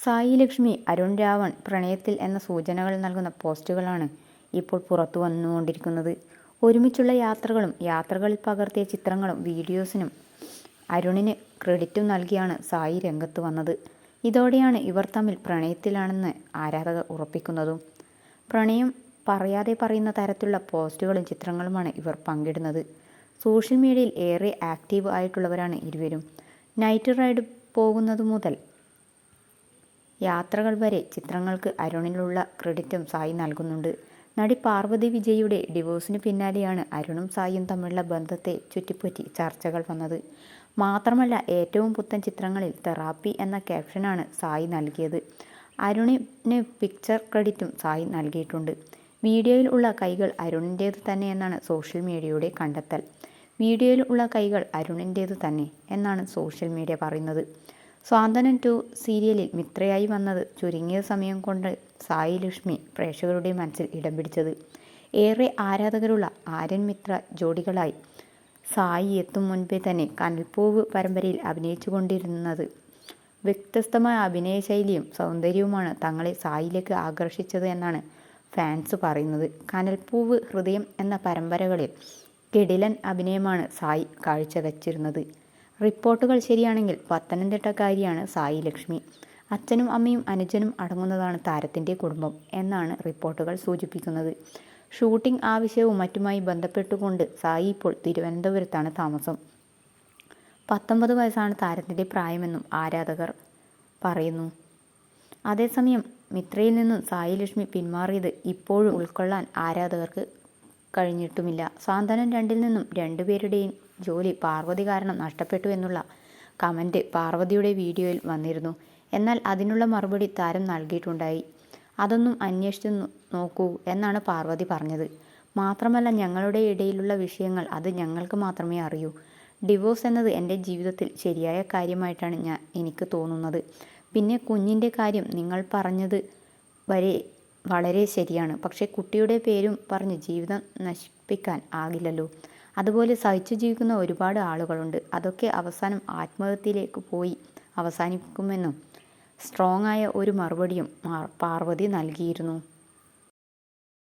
സായി ലക്ഷ്മി അരുൺ രാവൺ പ്രണയത്തിൽ എന്ന സൂചനകൾ നൽകുന്ന പോസ്റ്റുകളാണ് ഇപ്പോൾ പുറത്തു വന്നുകൊണ്ടിരിക്കുന്നത്. ഒരുമിച്ചുള്ള യാത്രകളും യാത്രകളിൽ പകർത്തിയ ചിത്രങ്ങളും വീഡിയോസിനും അരുണിന് ക്രെഡിറ്റും നൽകിയാണ് സായി രംഗത്ത് വന്നത്. ഇതോടെയാണ് ഇവർ തമ്മിൽ പ്രണയത്തിലാണെന്ന് ആരാധകർ ഉറപ്പിക്കുന്നതും. പ്രണയം പറയാതെ പറയുന്ന തരത്തിലുള്ള പോസ്റ്റുകളും ചിത്രങ്ങളുമാണ് ഇവർ പങ്കിടുന്നത്. സോഷ്യൽ മീഡിയയിൽ ഏറെ ആക്റ്റീവ് ആയിട്ടുള്ളവരാണ് ഇരുവരും. നൈറ്റ് റൈഡ് പോകുന്നതു മുതൽ യാത്രകൾ വരെ ചിത്രങ്ങൾക്ക് അരുണിലുള്ള ക്രെഡിറ്റും സായി നൽകുന്നുണ്ട്. നടി പാർവതി വിജയുടെ ഡിവോഴ്സിന് പിന്നാലെയാണ് അരുണും സായിയും തമ്മിലുള്ള ബന്ധത്തെ ചുറ്റിപ്പറ്റി ചർച്ചകൾ വന്നത്. മാത്രമല്ല ഏറ്റവും പുത്തൻ ചിത്രങ്ങളിൽ തെറാപ്പി എന്ന ക്യാപ്ഷനാണ് സായി നൽകിയത്. അരുണിന് പിക്ചർ ക്രെഡിറ്റും സായി നൽകിയിട്ടുണ്ട്. വീഡിയോയിൽ ഉള്ള കൈകൾ അരുണിന്റേത് തന്നെയെന്നാണ് സോഷ്യൽ മീഡിയയുടെ കണ്ടെത്തൽ. വീഡിയോയിൽ ഉള്ള കൈകൾ അരുണിന്റേത് തന്നെ എന്നാണ് സോഷ്യൽ മീഡിയ പറയുന്നത്. സ്വാന്തനം ടു സീരിയലിൽ മിത്രയായി വന്നത് ചുരുങ്ങിയ സമയം കൊണ്ട് സായി ലക്ഷ്മി പ്രേക്ഷകരുടെ മനസ്സിൽ ഇടം പിടിച്ചത്. ഏറെ ആരാധകരുള്ള ആര്യൻ മിത്ര ജോഡികളായി സായി എത്തും മുൻപേ തന്നെ കനൽപ്പൂവ് പരമ്പരയിൽ അഭിനയിച്ചുകൊണ്ടിരുന്നത്. വ്യത്യസ്തമായ അഭിനയശൈലിയും സൗന്ദര്യവുമാണ് തങ്ങളെ സായിലേക്ക് ആകർഷിച്ചത് എന്നാണ് ഫാൻസ് പറയുന്നത്. കനൽപ്പൂവ് ഹൃദയം എന്ന പരമ്പരകളിൽ കിടിലൻ അഭിനയമാണ് സായി കാഴ്ചവെച്ചിരുന്നത്. റിപ്പോർട്ടുകൾ ശരിയാണെങ്കിൽ പത്തനംതിട്ടക്കാരിയാണ് സായി ലക്ഷ്മി. അച്ഛനും അമ്മയും അനുജനും അടങ്ങുന്നതാണ് താരത്തിന്റെ കുടുംബം എന്നാണ് റിപ്പോർട്ടുകൾ സൂചിപ്പിക്കുന്നത്. ഷൂട്ടിംഗ് ആവശ്യവും മറ്റുമായി ബന്ധപ്പെട്ടുകൊണ്ട് സായി ഇപ്പോൾ തിരുവനന്തപുരത്താണ് താമസം. പത്തൊമ്പത് വയസ്സാണ് താരത്തിന്റെ പ്രായമെന്നും ആരാധകർ പറയുന്നു. അതേസമയം മിത്രയിൽ നിന്നും സായി ലക്ഷ്മി പിന്മാറിയത് ഇപ്പോഴും ഉൾക്കൊള്ളാൻ ആരാധകർക്ക് കഴിഞ്ഞിട്ടുമില്ല. സാന്ത്വനം രണ്ടിൽ നിന്നും രണ്ടുപേരുടെയും ജോലി പാർവതി കാരണം നഷ്ടപ്പെട്ടു എന്നുള്ള കമന്റ് പാർവതിയുടെ വീഡിയോയിൽ വന്നിരുന്നു. എന്നാൽ അതിനുള്ള മറുപടി താരം നൽകിയിട്ടുണ്ടായി. അതൊന്നും അന്വേഷിച്ച് നോക്കൂ എന്നാണ് പാർവതി പറഞ്ഞത്. മാത്രമല്ല ഞങ്ങളുടെ ഇടയിലുള്ള വിഷയങ്ങൾ അത് ഞങ്ങൾക്ക് മാത്രമേ അറിയൂ. ഡിവോഴ്സ് എന്നത് എന്റെ ജീവിതത്തിൽ ശരിയായ കാര്യമായിട്ടാണ് ഞാൻ എനിക്ക് തോന്നുന്നത്. പിന്നെ കുഞ്ഞിന്റെ കാര്യം നിങ്ങൾ പറഞ്ഞത് വരെ വളരെ ശരിയാണ്. പക്ഷേ കുട്ടിയുടെ പേരും പറഞ്ഞ് ജീവിതം നശിപ്പിക്കാൻ ആകില്ലല്ലോ. അതുപോലെ സഹിച്ചു ജീവിക്കുന്ന ഒരുപാട് ആളുകളുണ്ട്. അതൊക്കെ അവസാനം ആത്മഹത്യയിലേക്ക് പോയി അവസാനിക്കുമെന്നും സ്ട്രോങ് ആയ ഒരു മറുപടിയും പാർവതി നൽകിയിരുന്നു.